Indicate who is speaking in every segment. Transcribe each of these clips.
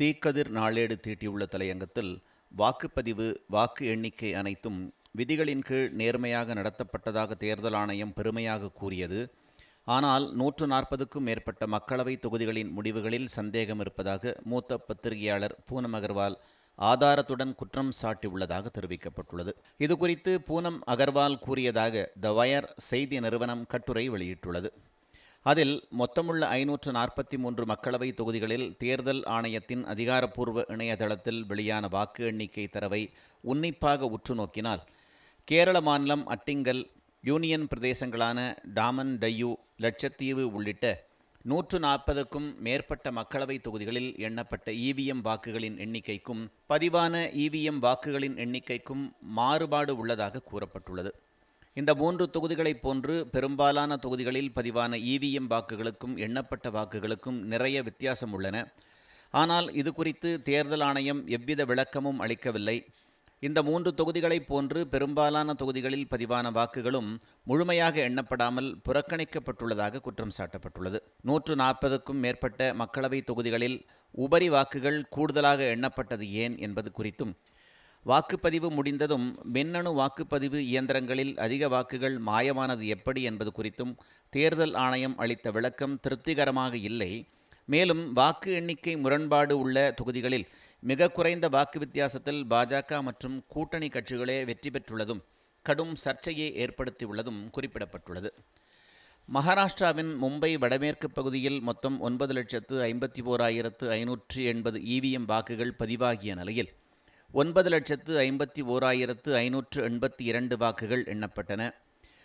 Speaker 1: தீக்கதிர் நாளேடு தீட்டியுள்ள தலையங்கத்தில் வாக்குப்பதிவு வாக்கு எண்ணிக்கை அனைத்தும் விதிகளின் கீழ் நேர்மையாக நடத்தப்பட்டதாக தேர்தல் ஆணையம் பெருமையாக கூறியது. ஆனால் நூற்று நாற்பதுக்கும் மேற்பட்ட மக்களவை தொகுதிகளின் முடிவுகளில் சந்தேகம் இருப்பதாக மூத்த பத்திரிகையாளர் பூனம் அகர்வால் ஆதாரத்துடன் குற்றம் சாட்டியுள்ளதாக தெரிவிக்கப்பட்டுள்ளது. இதுகுறித்து பூனம் அகர்வால் கூறியதாக த வயர் செய்தி நிறுவனம் கட்டுரை வெளியிட்டுள்ளது. அதில் மொத்தமுள்ள ஐநூற்று நாற்பத்தி மூன்று மக்களவை தொகுதிகளில் தேர்தல் ஆணையத்தின் அதிகாரப்பூர்வ இணையதளத்தில் வெளியான வாக்கு எண்ணிக்கை தரவை உன்னிப்பாக உற்று நோக்கினால் கேரள மாநிலம் அட்டிங்கல் யூனியன் பிரதேசங்களான டாமன் டையூ லட்சத்தீவு உள்ளிட்ட நூற்று நாற்பதுக்கும் மேற்பட்ட மக்களவை தொகுதிகளில் எண்ணப்பட்ட இவிஎம் வாக்குகளின் எண்ணிக்கைக்கும் பதிவான இவிஎம் வாக்குகளின் எண்ணிக்கைக்கும் மாறுபாடு உள்ளதாக கூறப்பட்டுள்ளது. இந்த மூன்று தொகுதிகளைப் போன்று பெரும்பாலான தொகுதிகளில் பதிவான இவிஎம் வாக்குகளுக்கும் எண்ணப்பட்ட வாக்குகளுக்கும் நிறைய வித்தியாசம் உள்ளன. ஆனால் இது குறித்து தேர்தல் ஆணையம் எவ்வித விளக்கமும் அளிக்கவில்லை. இந்த மூன்று தொகுதிகளைப் போன்று பெரும்பாலான தொகுதிகளில் பதிவான வாக்குகளும் முழுமையாக எண்ணப்படாமல் புறக்கணிக்கப்பட்டுள்ளதாக குற்றம் சாட்டப்பட்டுள்ளது. நூற்று நாற்பதுக்கும் மேற்பட்ட மக்களவை தொகுதிகளில் உபரி வாக்குகள் கூடுதலாக எண்ணப்பட்டது ஏன் என்பது குறித்தும் வாக்குப்பதிவு முடிந்ததும் மின்னணு வாக்குப்பதிவு இயந்திரங்களில் அதிக வாக்குகள் மாயமானது எப்படி என்பது குறித்தும் தேர்தல் ஆணையம் அளித்த விளக்கம் திருப்திகரமாக இல்லை. மேலும் வாக்கு எண்ணிக்கை முரண்பாடு உள்ள தொகுதிகளில் மிக குறைந்த வாக்கு வித்தியாசத்தில் பாஜக மற்றும் கூட்டணி கட்சிகளே வெற்றி பெற்றுள்ளதும் கடும் சர்ச்சையை ஏற்படுத்தியுள்ளதும் குறிப்பிடப்பட்டுள்ளது. மகாராஷ்டிராவின் மும்பை வடமேற்கு பகுதியில் மொத்தம் ஒன்பது லட்சத்து ஐம்பத்தி ஓராயிரத்து ஐநூற்றி எண்பது இவிஎம் வாக்குகள் பதிவாகிய நிலையில் ஒன்பது லட்சத்து ஐம்பத்தி ஓராயிரத்து ஐநூற்று எண்பத்தி இரண்டு வாக்குகள் எண்ணப்பட்டன.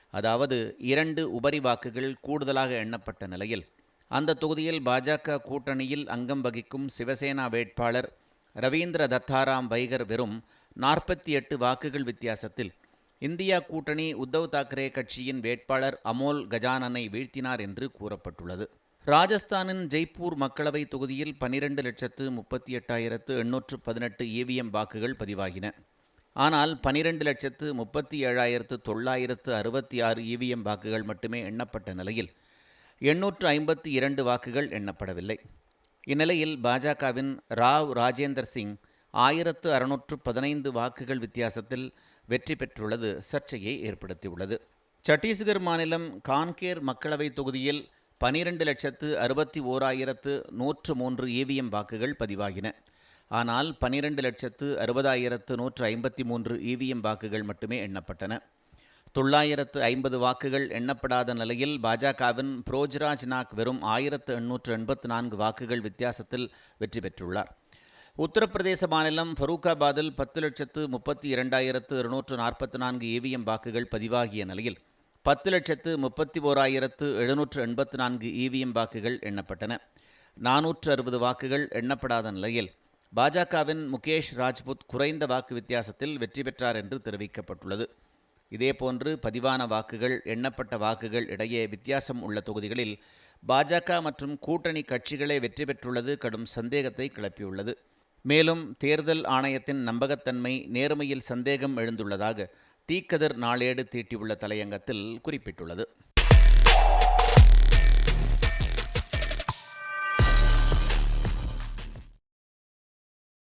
Speaker 1: அதாவது இரண்டு உபரி வாக்குகள் கூடுதலாக எண்ணப்பட்ட நிலையில். அந்த தொகுதியில் பாஜக கூட்டணியில் அங்கம் வகிக்கும் சிவசேனா வேட்பாளர் ரவீந்திர தத்தாராம் வைகர் வெறும் நாற்பத்தி எட்டு வாக்குகள் வித்தியாசத்தில். இந்தியா கூட்டணி உத்தவ் தாக்கரே கட்சியின் வேட்பாளர் அமோல் கஜானனை வீழ்த்தினார் என்று கூறப்பட்டுள்ளது. ராஜஸ்தானின் ஜெய்ப்பூர் மக்களவை தொகுதியில் பனிரெண்டு லட்சத்து முப்பத்தி எட்டாயிரத்து எண்ணூற்று பதினெட்டு இவிஎம் வாக்குகள் பதிவாகின. ஆனால் பனிரெண்டு லட்சத்து முப்பத்தி ஏழாயிரத்து தொள்ளாயிரத்து அறுபத்தி ஆறு இவிஎம் வாக்குகள் மட்டுமே எண்ணப்பட்ட நிலையில் எண்ணூற்று ஐம்பத்தி இரண்டு வாக்குகள் எண்ணப்படவில்லை. இந்நிலையில் பாஜகவின் ராவ் ராஜேந்தர் சிங் ஆயிரத்து அறுநூற்று பதினைந்து வாக்குகள் வித்தியாசத்தில் வெற்றி பெற்றுள்ளது சர்ச்சையை ஏற்படுத்தியுள்ளது. சத்தீஸ்கர் மாநிலம் கான்கேர் மக்களவை தொகுதியில் பனிரெண்டு லட்சத்து அறுபத்தி ஓராயிரத்து நூற்று மூன்று இவிஎம் வாக்குகள் பதிவாகின. ஆனால் பனிரெண்டு லட்சத்து அறுபதாயிரத்து நூற்று ஐம்பத்தி மூன்று இவிஎம் வாக்குகள் மட்டுமே எண்ணப்பட்டன. தொள்ளாயிரத்து ஐம்பது வாக்குகள் எண்ணப்படாத நிலையில் பாஜகவின் புரோஜ்ராஜ் நாக் வெறும் ஆயிரத்து எண்ணூற்று எண்பத்து நான்கு வாக்குகள் வித்தியாசத்தில் வெற்றி பெற்றுள்ளார். உத்தரப்பிரதேச மாநிலம் ஃபரூக்காபாத்தில் பத்து லட்சத்து முப்பத்தி இரண்டாயிரத்து இருநூற்று நாற்பத்தி நான்கு இவிஎம் வாக்குகள் பதிவாகிய நிலையில் பத்து லட்சத்து முப்பத்தி ஓராயிரத்து எழுநூற்று எண்பத்து நான்கு இவிஎம் வாக்குகள் எண்ணப்பட்டன. நானூற்று அறுபது வாக்குகள் எண்ணப்படாத நிலையில் பாஜகவின் முகேஷ் ராஜ்புத் குறைந்த வாக்கு வித்தியாசத்தில் வெற்றி பெற்றார் என்று தெரிவிக்கப்பட்டுள்ளது. இதேபோன்று பதிவான வாக்குகள் எண்ணப்பட்ட வாக்குகள் இடையே வித்தியாசம் உள்ள தொகுதிகளில் பாஜக மற்றும் கூட்டணி கட்சிகளே வெற்றி பெற்றுள்ளது கடும் சந்தேகத்தை கிளப்பியுள்ளது. மேலும் தேர்தல் ஆணையத்தின் நம்பகத்தன்மை நேர்மையில் சந்தேகம் எழுந்துள்ளதாக தீக்கதிர் நாளேடு தீட்டியுள்ள தலையங்கத்தில் குறிப்பிட்டுள்ளது.